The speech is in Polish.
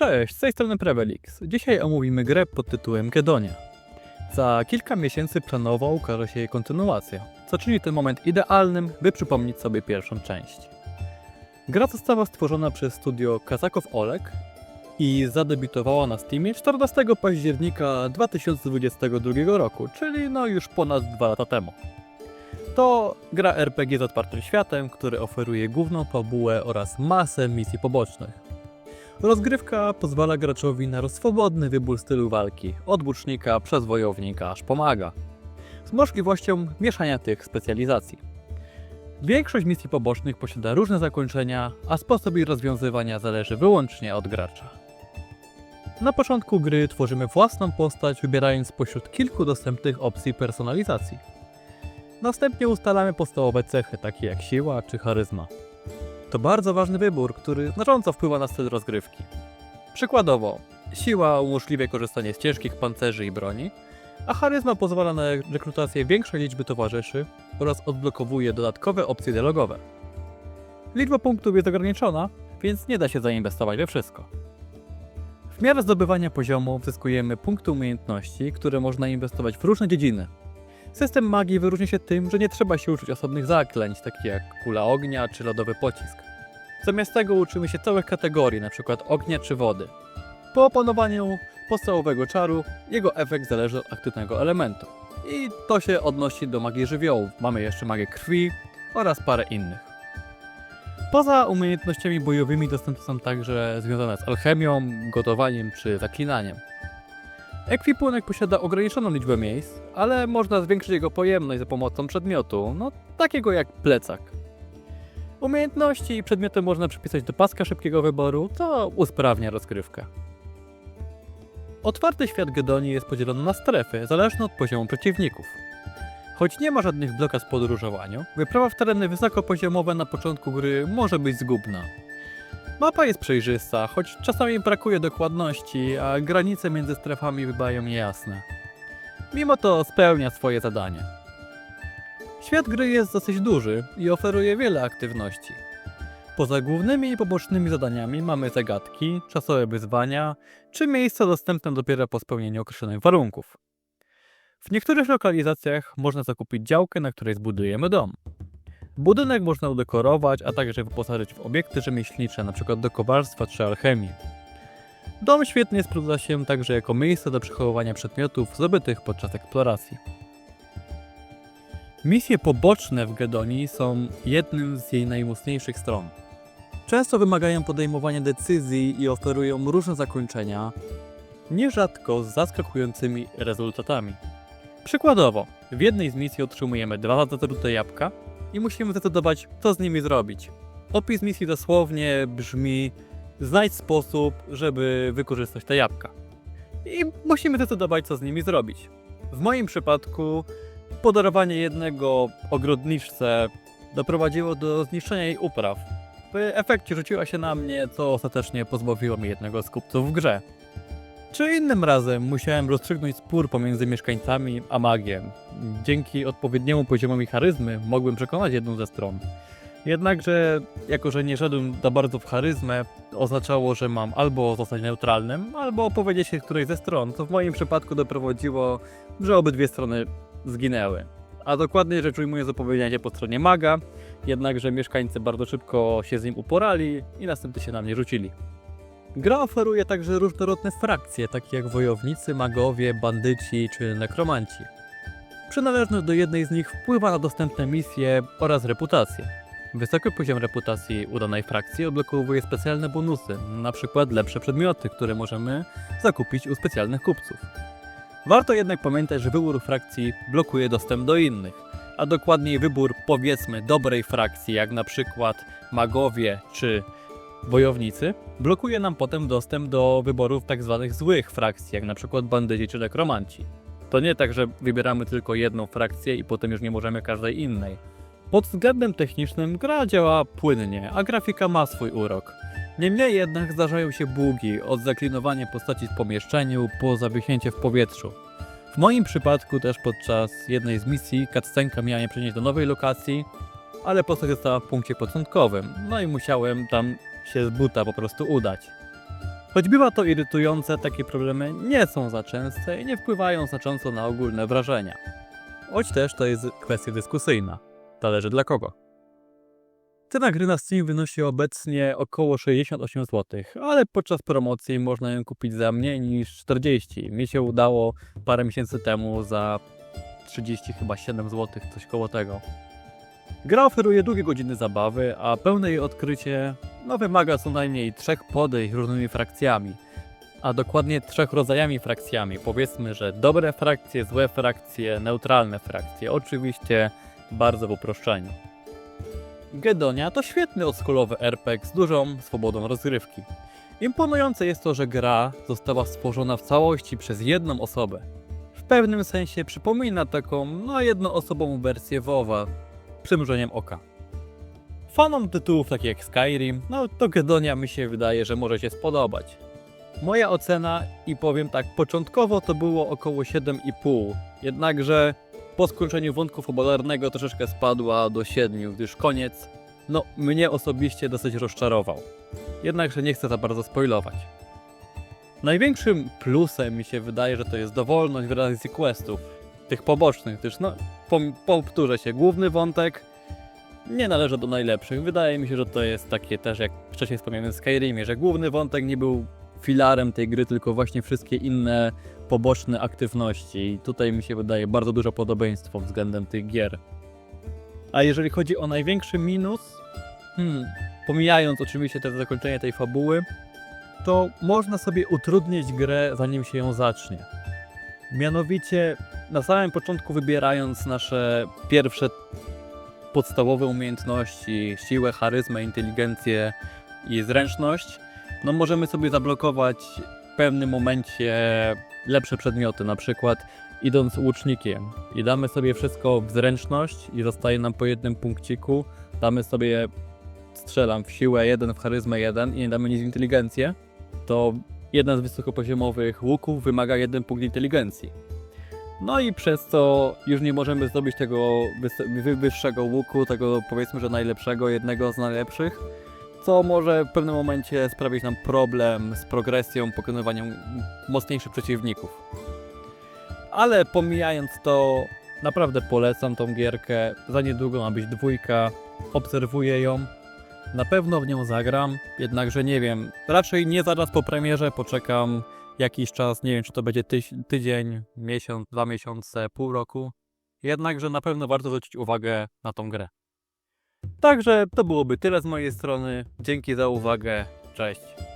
Cześć, z tej strony Prevelix. Dzisiaj omówimy grę pod tytułem Gedonia. Za kilka miesięcy planowo ukaże się jej kontynuacja, co czyni ten moment idealnym, by przypomnieć sobie pierwszą część. Gra została stworzona przez studio Kazakow Olek i zadebiutowała na Steamie 14 października 2022 roku, czyli no już ponad dwa lata temu. To gra RPG z otwartym światem, który oferuje główną fabułę oraz masę misji pobocznych. Rozgrywka pozwala graczowi na swobodny wybór stylu walki, od łucznika przez wojownika aż pomaga, z możliwością mieszania tych specjalizacji. Większość misji pobocznych posiada różne zakończenia, a sposób ich rozwiązywania zależy wyłącznie od gracza. Na początku gry tworzymy własną postać, wybierając spośród kilku dostępnych opcji personalizacji. Następnie ustalamy podstawowe cechy, takie jak siła czy charyzma. To bardzo ważny wybór, który znacząco wpływa na styl rozgrywki. Przykładowo, siła umożliwia korzystanie z ciężkich pancerzy i broni, a charyzma pozwala na rekrutację większej liczby towarzyszy oraz odblokowuje dodatkowe opcje dialogowe. Liczba punktów jest ograniczona, więc nie da się zainwestować we wszystko. W miarę zdobywania poziomu zyskujemy punkty umiejętności, które można inwestować w różne dziedziny. System magii wyróżnia się tym, że nie trzeba się uczyć osobnych zaklęć, takich jak kula ognia czy lodowy pocisk. Zamiast tego uczymy się całych kategorii, np. ognia czy wody. Po opanowaniu podstawowego czaru, jego efekt zależy od aktywnego elementu. I to się odnosi do magii żywiołów. Mamy jeszcze magię krwi oraz parę innych. Poza umiejętnościami bojowymi dostępne są także związane z alchemią, gotowaniem czy zaklinaniem. Ekwipunek posiada ograniczoną liczbę miejsc, ale można zwiększyć jego pojemność za pomocą przedmiotu, no takiego jak plecak. Umiejętności i przedmioty można przypisać do paska szybkiego wyboru, co usprawnia rozgrywkę. Otwarty świat Gedonii jest podzielony na strefy, zależne od poziomu przeciwników. Choć nie ma żadnych blokad w podróżowaniu, wyprawa w tereny wysokopoziomowe na początku gry może być zgubna. Mapa jest przejrzysta, choć czasami brakuje dokładności, a granice między strefami bywają niejasne. Mimo to spełnia swoje zadanie. Świat gry jest dosyć duży i oferuje wiele aktywności. Poza głównymi i pobocznymi zadaniami mamy zagadki, czasowe wyzwania czy miejsca dostępne dopiero po spełnieniu określonych warunków. W niektórych lokalizacjach można zakupić działkę, na której zbudujemy dom. Budynek można udekorować, a także wyposażyć w obiekty rzemieślnicze, np. do kowarstwa czy alchemii. Dom świetnie sprawdza się także jako miejsce do przechowywania przedmiotów zdobytych podczas eksploracji. Misje poboczne w Gedonii są jednym z jej najmocniejszych stron. Często wymagają podejmowania decyzji i oferują różne zakończenia, nierzadko z zaskakującymi rezultatami. Przykładowo, w jednej z misji otrzymujemy dwa zatrute jabłka i musimy zdecydować, co z nimi zrobić. Opis misji dosłownie brzmi: znajdź sposób, żeby wykorzystać te jabłka. I musimy zdecydować, co z nimi zrobić. W moim przypadku podarowanie jednego ogrodniczce doprowadziło do zniszczenia jej upraw. W efekcie rzuciła się na mnie, co ostatecznie pozbawiło mnie jednego z kupców w grze. Czy innym razem musiałem rozstrzygnąć spór pomiędzy mieszkańcami a magiem. Dzięki odpowiedniemu poziomowi charyzmy mogłem przekonać jedną ze stron. Jednakże, jako że nie szedłem za bardzo w charyzmę, oznaczało, że mam albo zostać neutralnym, albo opowiedzieć się którejś ze stron, co w moim przypadku doprowadziło, że obydwie strony zginęły. A dokładniej rzecz ujmując, opowiedziałem się po stronie maga, jednakże mieszkańcy bardzo szybko się z nim uporali i następnie się na mnie rzucili. Gra oferuje także różnorodne frakcje, takie jak wojownicy, magowie, bandyci czy nekromanci. Przynależność do jednej z nich wpływa na dostępne misje oraz reputację. Wysoki poziom reputacji udanej frakcji odblokowuje specjalne bonusy, np. lepsze przedmioty, które możemy zakupić u specjalnych kupców. Warto jednak pamiętać, że wybór frakcji blokuje dostęp do innych, a dokładniej wybór powiedzmy dobrej frakcji, jak na przykład magowie czy wojownicy, blokuje nam potem dostęp do wyborów tak zwanych złych frakcji, jak na przykład bandyci czy nekromanci. To nie tak, że wybieramy tylko jedną frakcję i potem już nie możemy każdej innej. Pod względem technicznym gra działa płynnie, a grafika ma swój urok. Niemniej jednak zdarzają się bugi, od zaklinowania postaci w pomieszczeniu po zawiechnięcie w powietrzu. W moim przypadku też podczas jednej z misji cutscenka miała mnie przenieść do nowej lokacji, ale postać została w punkcie początkowym, no i musiałem tam się z buta po prostu udać. Choć bywa to irytujące, takie problemy nie są za częste i nie wpływają znacząco na ogólne wrażenia. Choć też to jest kwestia dyskusyjna. Zależy dla kogo. Cena gry na Steam wynosi obecnie około 68 zł, ale podczas promocji można ją kupić za mniej niż 40. Mi się udało parę miesięcy temu za 30 chyba 7 zł, coś koło tego. Gra oferuje długie godziny zabawy, a pełne jej odkrycie no, wymaga co najmniej trzech podejść różnymi frakcjami, a dokładnie trzech rodzajami frakcjami. Powiedzmy, że dobre frakcje, złe frakcje, neutralne frakcje. Oczywiście bardzo w uproszczeniu. Gedonia to świetny oldschoolowy RPG z dużą swobodą rozgrywki. Imponujące jest to, że gra została stworzona w całości przez jedną osobę. W pewnym sensie przypomina taką, no jednoosobową wersję WoWa, przymrużeniem oka. Fanom tytułów takich jak Skyrim, no to Gedonia mi się wydaje, że może się spodobać. Moja ocena, i powiem tak, początkowo to było około 7,5, jednakże po skończeniu wątku fabularnego troszeczkę spadła do 7, gdyż koniec, no mnie osobiście dosyć rozczarował. Jednakże nie chcę za bardzo spoilować. Największym plusem mi się wydaje, że to jest dowolność w realizacji questów, tych pobocznych, gdyż no, powtórzę się, główny wątek nie należy do najlepszych. Wydaje mi się, że to jest takie też, jak wcześniej wspomniałem w Skyrimie, że główny wątek nie był filarem tej gry, tylko właśnie wszystkie inne poboczne aktywności. I tutaj mi się wydaje bardzo dużo podobieństwo względem tych gier. A jeżeli chodzi o największy minus, hmm, pomijając oczywiście te zakończenie tej fabuły, to można sobie utrudnić grę zanim się ją zacznie. Mianowicie na samym początku wybierając nasze pierwsze podstawowe umiejętności, siłę, charyzmę, inteligencję i zręczność, no możemy sobie zablokować w pewnym momencie lepsze przedmioty, na przykład idąc łucznikiem. I damy sobie wszystko w zręczność i zostaje nam po jednym punkciku, damy sobie strzelam w siłę 1, w charyzmę 1 i nie damy nic w inteligencję, to jeden z wysokopoziomowych łuków wymaga jeden punkt inteligencji. No i przez to już nie możemy zdobyć tego wyższego łuku, tego powiedzmy, że najlepszego, jednego z najlepszych, co może w pewnym momencie sprawić nam problem z progresją, pokonywaniem mocniejszych przeciwników. Ale pomijając to, naprawdę polecam tą gierkę. Za niedługo ma być dwójka, obserwuję ją. Na pewno w nią zagram, jednakże nie wiem, raczej nie zaraz po premierze, poczekam jakiś czas, nie wiem czy to będzie tydzień, miesiąc, dwa miesiące, pół roku. Jednakże na pewno warto zwrócić uwagę na tą grę. Także to byłoby tyle z mojej strony. Dzięki za uwagę. Cześć.